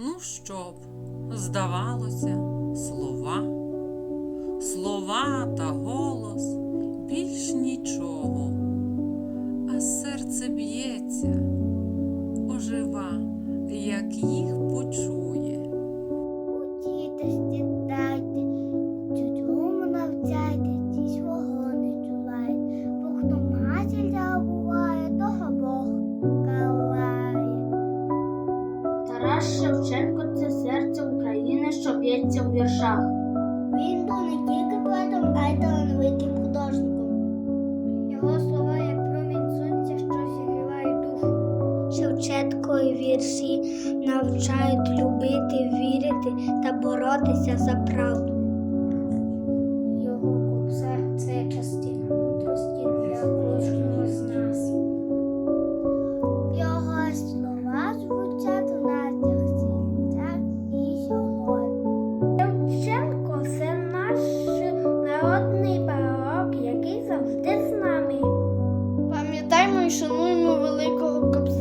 Ну що б, здавалося, слова, слова та голос більш нічого, а серце б'ється, ожива, як їх почує. У дайте, Тарас Шевченко це серце України, що б'ється в віршах. Він був не тільки поетом, а й талановитим художником. Його слова як промінь сонця, що зігріває душу. Шевченко і вірші навчають любити, вірити та боротися за правду. природний порок, який завжди з нами. Пам'ятаймо і шануємо великого кобзаря.